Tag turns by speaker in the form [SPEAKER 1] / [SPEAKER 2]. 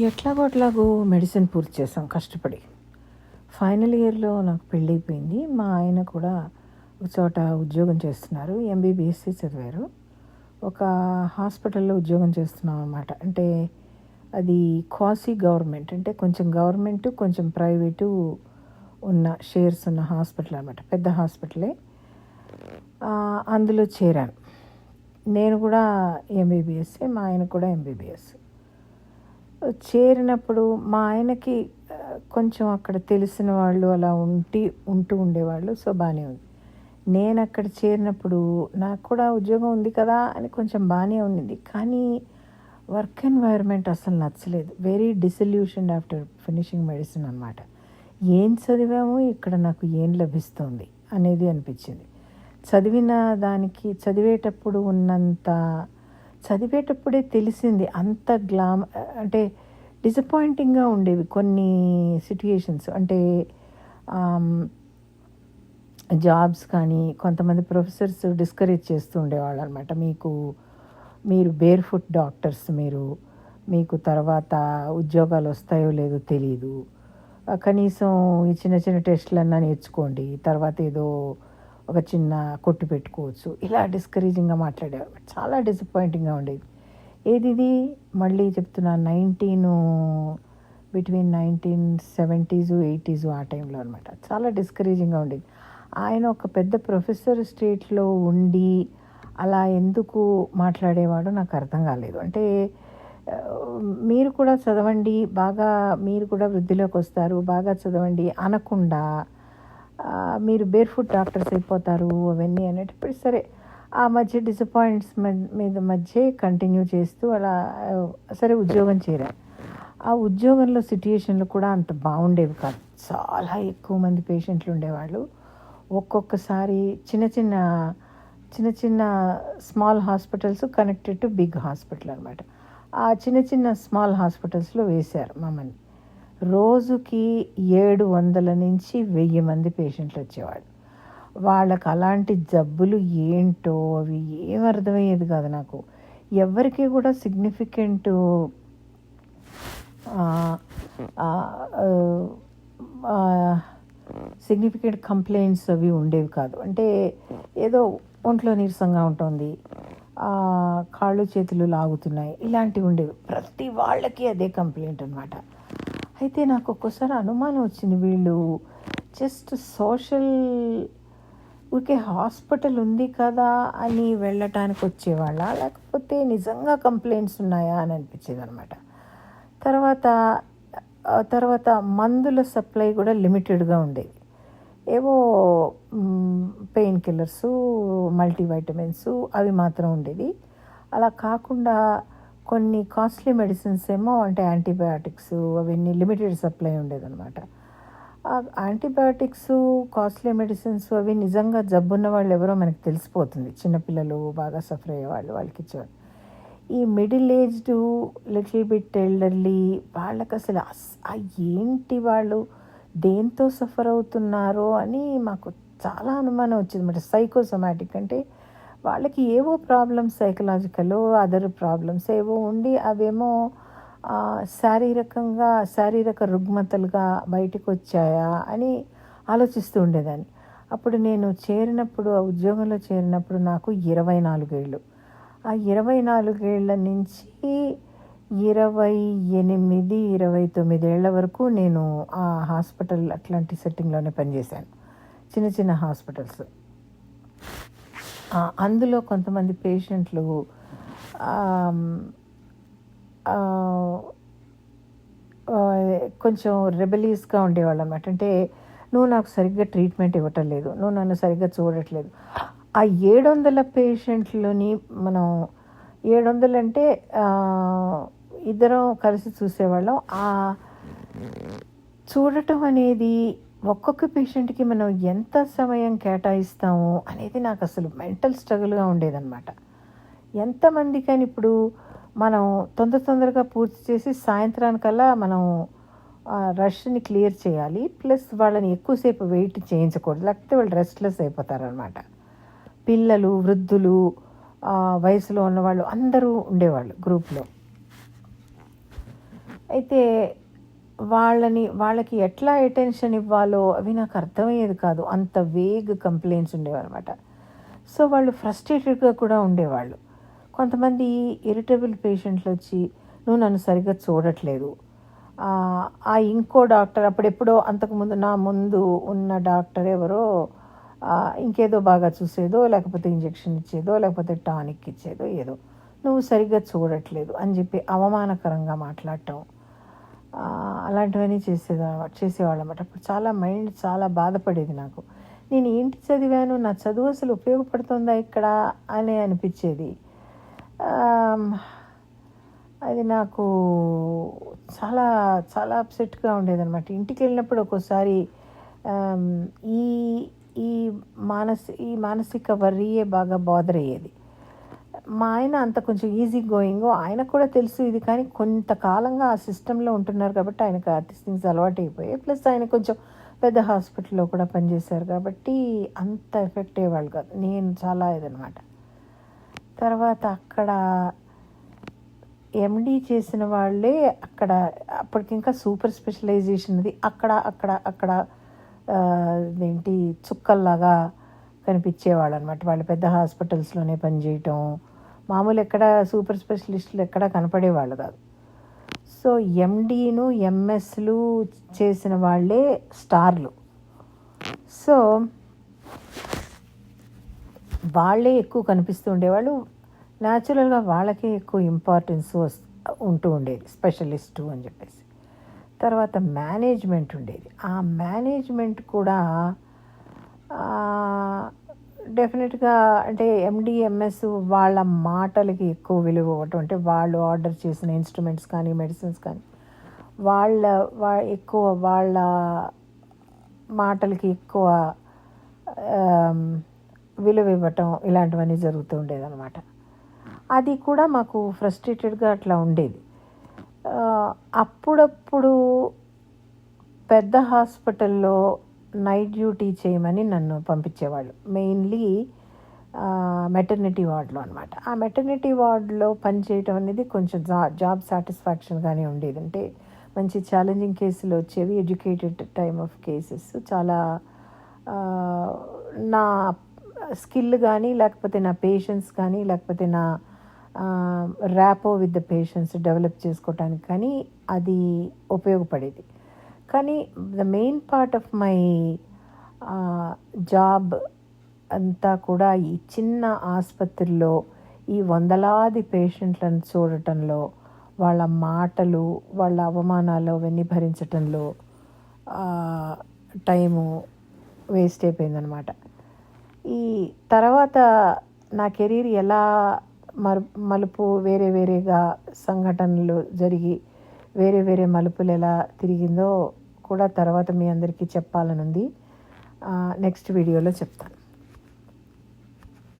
[SPEAKER 1] ఎట్లాగో అట్లాగో మెడిసిన్ పూర్తి చేసాం కష్టపడి. ఫైనల్ ఇయర్లో నాకు పెళ్ళైపోయింది. మా ఆయన కూడా ఒక చోట ఉద్యోగం చేస్తున్నారు. ఎంబీబీఎస్సీ చదివారు. ఒక హాస్పిటల్లో ఉద్యోగం చేస్తున్నాం అన్నమాట. అంటే అది క్వాసీ గవర్నమెంట్. అంటే కొంచెం గవర్నమెంట్ కొంచెం ప్రైవేటు ఉన్న షేర్స్ ఉన్న హాస్పిటల్ అనమాట పెద్ద హాస్పిటలే. అందులో చేరాను. నేను కూడా ఎంబీబీఎస్సీ మా ఆయన కూడా ఎంబీబీఎస్ చేరినప్పుడు మా ఆయనకి కొంచెం అక్కడ తెలిసిన వాళ్ళు అలా ఉంటి ఉంటూ ఉండేవాళ్ళు. సో బాగానే ఉంది. నేను అక్కడ చేరినప్పుడు నాకు కూడా ఉద్యోగం ఉంది కదా అని కొంచెం బాగానే ఉంది కానీ వర్క్ ఎన్వైర్మెంట్ అసలు నచ్చలేదు. Very disillusion after finishing medicine అనమాట ఏం చదివాము ఇక్కడ నాకు ఏం లభిస్తుంది అనేది అనిపించింది. చదివిన దానికి చదివేటప్పుడు ఉన్నంత చదివేటప్పుడే తెలిసింది అంత గ్లామ్ అంటే డిసప్పాయింటింగ్గా ఉండేవి కొన్ని సిట్యుయేషన్స్ అంటే జాబ్స్ కానీ కొంతమంది ప్రొఫెసర్స్ డిస్కరేజ్ చేస్తూ ఉండేవాళ్ళు అనమాట మీకు మీరు బేర్ ఫుట్ డాక్టర్స్ మీరు మీకు తర్వాత ఉద్యోగాలు వస్తాయో లేదో తెలియదు కనీసం ఈ చిన్న చిన్న టెస్టులన్నా నేర్చుకోండి. తర్వాత ఏదో ఒక చిన్న కొట్టు పెట్టుకోవచ్చు. ఇలా డిస్కరేజింగ్గా మాట్లాడేవారు. చాలా డిసప్పాయింటింగ్గా ఉండేది. ఏది ఇది మళ్ళీ చెప్తున్నా nineteen between nineteen seventies eighties ఆ టైంలో అనమాట చాలా డిస్కరేజింగ్గా ఉండేది. ఆయన ఒక పెద్ద ప్రొఫెసర్ స్టేట్లో ఉండి అలా ఎందుకు మాట్లాడేవాడో నాకు అర్థం కాలేదు. అంటే మీరు కూడా చదవండి బాగా మీరు కూడా వృద్ధిలోకి వస్తారు బాగా చదవండి అనకుండా మీరు బేర్ ఫుడ్ డాక్టర్స్ అయిపోతారు అవన్నీ అనేటప్పుడు సరే ఆ మధ్య డిసప్పాయింట్స్ మీద మధ్య కంటిన్యూ చేస్తూ అలా సరే ఉద్యోగం చేరా. ఆ ఉద్యోగంలో సిట్యుయేషన్లు కూడా అంత బాగుండేవి కాదు. చాలా ఎక్కువ మంది పేషెంట్లు ఉండేవాళ్ళు. ఒక్కొక్కసారి చిన్న చిన్న చిన్న చిన్న small hospitals connected to big hospital అనమాట ఆ చిన్న చిన్న స్మాల్ హాస్పిటల్స్లో వేశారు మమ్మల్ని. రోజుకి ఏడు వందల నుంచి వెయ్యి మంది పేషెంట్లు వచ్చేవాళ్ళు. వాళ్ళకి అలాంటి జబ్బులు ఏంటో అవి ఏం అర్థమయ్యేది కాదు నాకు. ఎవరికి కూడా సిగ్నిఫికెంట్ సిగ్నిఫికెంట్ కంప్లైంట్స్ అవి ఉండేవి కాదు. అంటే ఏదో ఒంట్లో నీరసంగా ఉంటుంది కాళ్ళు చేతులు లాగుతున్నాయి ఇలాంటివి ఉండేవి. ప్రతి వాళ్ళకి అదే కంప్లైంట్ అనమాట అయితే నాకు ఒక్కోసారి అనుమానం వచ్చింది. వీళ్ళు జస్ట్ సోషల్ ఊరికే హాస్పిటల్ ఉంది కదా అని వెళ్ళటానికి వచ్చేవాళ్ళ? లేకపోతే నిజంగా కంప్లైంట్స్ ఉన్నాయా అని అనిపించేది అనమాట తర్వాత తర్వాత మందుల సప్లై కూడా లిమిటెడ్గా ఉండేది. ఏవో పెయిన్ కిల్లర్స్ మల్టీవైటమిన్స్ అవి మాత్రం ఉండేది అలా కాకుండా కొన్ని కాస్ట్లీ మెడిసిన్స్ ఏమో అంటే యాంటీబయాటిక్స్ అవన్నీ లిమిటెడ్ సప్లై ఉండేదన్నమాట. యాంటీబయాటిక్స్ కాస్ట్లీ మెడిసిన్స్ అవి నిజంగా జబ్బున్న వాళ్ళు ఎవరో మనకు తెలిసిపోతుంది. చిన్నపిల్లలు బాగా సఫర్ అయ్యే వాళ్ళు వాళ్ళకి ఇచ్చేవాళ్ళు. ఈ middle aged little bit elderly వాళ్ళకి అసలు ఏంటి వాళ్ళు దేంతో సఫర్ అవుతున్నారో అని మాకు చాలా అనుమానం వచ్చింది మరి సైకోసొమాటిక్ అంటే వాళ్ళకి ఏవో ప్రాబ్లమ్స్ సైకలాజికల్ అదర్ ప్రాబ్లమ్స్ ఏవో ఉండి అవేమో శారీరకంగా శారీరక రుగ్మతలుగా బయటకు వచ్చాయా అని ఆలోచిస్తూ ఉండేదాన్ని. అప్పుడు నేను చేరినప్పుడు ఆ ఉద్యోగంలో చేరినప్పుడు నాకు ఇరవై నాలుగేళ్ళు. ఆ ఇరవై నాలుగేళ్ళ నుంచి ఇరవై ఎనిమిది ఇరవై తొమ్మిదేళ్ళ వరకు నేను ఆ హాస్పిటల్ అట్లాంటి సెట్టింగ్లోనే పనిచేశాను. చిన్న చిన్న హాస్పిటల్స్. అందులో కొంతమంది పేషెంట్లు కొంచెం రెబలీస్గా ఉండేవాళ్ళు అన్నమాట. అంటే నువ్వు నాకు సరిగ్గా ట్రీట్మెంట్ ఇవ్వటం లేదు నువ్వు నన్ను సరిగ్గా చూడట్లేదు. ఆ ఏడు వందల పేషెంట్లని మనం ఏడు వందలు అంటే ఇద్దరం కలిసి చూసేవాళ్ళం. ఆ చూడటం అనేది ఒక్కొక్క పేషెంట్కి మనం ఎంత సమయం కేటాయిస్తాము అనేది నాకు అసలు మెంటల్ స్ట్రగుల్గా ఉండేదన్నమాట. ఎంతమందికని ఇప్పుడు మనం తొందర తొందరగా పూర్తి చేసి సాయంత్రానికల్లా మనం రష్ని క్లియర్ చేయాలి. ప్లస్ వాళ్ళని ఎక్కువసేపు వెయిట్ చేయించకూడదు. లేకపోతే వాళ్ళు రెస్ట్లెస్ అయిపోతారనమాట పిల్లలు వృద్ధులు వయసులో ఉన్నవాళ్ళు అందరూ ఉండేవాళ్ళు గ్రూప్లో. అయితే వాళ్ళని వాళ్ళకి ఎట్లా అటెన్షన్ ఇవ్వాలో అవి నాకు అర్థమయ్యేది కాదు. అంత వేగ్ కంప్లైంట్స్ ఉండేవన్నమాట. సో వాళ్ళు ఫ్రస్ట్రేటెడ్గా కూడా ఉండేవాళ్ళు. కొంతమంది ఇరిటబుల్ పేషెంట్లు వచ్చి నువ్వు నన్ను సరిగ్గా చూడట్లేదు. ఆ, ఇంకో డాక్టర్ అప్పుడెప్పుడో అంతకుముందు నా ముందు ఉన్న డాక్టర్ ఎవరో ఇంకేదో బాగా చూసేదో లేకపోతే ఇంజెక్షన్ ఇచ్చేదో లేకపోతే టానిక్ ఇచ్చేదో ఏదో. నువ్వు సరిగ్గా చూడట్లేదు అని చెప్పి అవమానకరంగా మాట్లాడటం. అలాంటివన్నీ చేసేదా చేసేవాళ్ళు అనమాట అప్పుడు చాలా మైండ్ చాలా బాధపడేది నాకు. నేను ఏంటి చదివాను? నా చదువు అసలు ఉపయోగపడుతుందా ఇక్కడ? అని అనిపించేది. అది నాకు చాలా చాలా అప్సెట్గా ఉండేదన్నమాట ఇంటికి వెళ్ళినప్పుడు ఒక్కోసారి ఈ ఈ మానసి ఈ మానసిక వర్రీయే బాగా బాదర్ అయ్యేది మా ఆయన అంత కొంచెం ఈజీ గోయింగ్ ఆయన కూడా తెలుసు ఇది కానీ కొంతకాలంగా ఆ సిస్టంలో ఉంటున్నారు కాబట్టి ఆయనకు ఆర్టిస్ట్ థింగ్స్ అలవాటు అయిపోయాయి. ప్లస్ ఆయన కొంచెం పెద్ద హాస్పిటల్లో కూడా పనిచేశారు కాబట్టి అంత ఎఫెక్ట్ అయ్యేవాళ్ళు కాదు. నేను చాలా ఇదనమాట తర్వాత అక్కడ ఎండి చేసిన వాళ్ళే అక్కడ అప్పటికింకా సూపర్ స్పెషలైజేషన్ అది. అక్కడ అక్కడ అక్కడ ఏంటి చుక్కల్లాగా కనిపించేవాళ్ళు అనమాట వాళ్ళు పెద్ద హాస్పిటల్స్లోనే పనిచేయటం మామూలు ఎక్కడ సూపర్ స్పెషలిస్టులు ఎక్కడ కనపడేవాళ్ళు కాదు. సో ఎండీను ఎంఎస్లు చేసిన వాళ్ళే స్టార్లు. సో వాళ్ళే ఎక్కువ కనిపిస్తూ ఉండేవాళ్ళు. న్యాచురల్గా వాళ్ళకే ఎక్కువ ఇంపార్టెన్స్ ఉంటూ ఉండేది స్పెషలిస్టు అని చెప్పేసి. తర్వాత మేనేజ్మెంట్ ఉండేది. ఆ మేనేజ్మెంట్ కూడా డెఫినెట్గా అంటే ఎండిఎంఎస్ వాళ్ళ మాటలకి ఎక్కువ విలువ ఇవ్వటం అంటే వాళ్ళు ఆర్డర్ చేసిన ఇన్స్ట్రుమెంట్స్ కానీ మెడిసిన్స్ కానీ వాళ్ళ వా ఎక్కువ వాళ్ళ మాటలకి ఎక్కువ విలువ ఇవ్వటం ఇలాంటివన్నీ జరుగుతూ ఉండేదన్నమాట. అది కూడా మాకు ఫ్రస్ట్రేటెడ్గా అట్లా ఉండేది. అప్పుడప్పుడు పెద్ద హాస్పిటల్లో నైట్ డ్యూటీ చేయమని నన్ను పంపించేవాళ్ళు. మెయిన్లీ మెటర్నిటీ వార్డులో అనమాట ఆ మెటర్నిటీ వార్డులో పనిచేయటం అనేది కొంచెం జా జాబ్ సాటిస్ఫాక్షన్గానే ఉండేది. అంటే మంచి ఛాలెంజింగ్ కేసులు వచ్చేవి ఎడ్యుకేటెడ్ టైమ్ ఆఫ్ కేసెస్. చాలా నా స్కిల్ కానీ లేకపోతే నా పేషెన్స్ కానీ లేకపోతే నా rapport with the patients develop చేసుకోవటానికి కానీ అది ఉపయోగపడేది. కానీ the main part of my job అంతా కూడా ఈ చిన్న ఆసుపత్రిలో ఈ వందలాది పేషెంట్లను చూడటంలో వాళ్ళ మాటలు వాళ్ళ అవమానాలు అవన్నీ భరించటంలో టైము వేస్ట్ అయిపోయిందనమాట. ఈ తర్వాత నా కెరీర్ ఎలా మరు మలుపు వేరే వేరేగా సంఘటనలు జరిగి వేరే వేరే మలుపులు ఎలా తిరిగిందో కూడా తర్వాత మీ అందరికీ చెప్పాలనుంది. నెక్స్ట్ వీడియోలో చెప్తాను.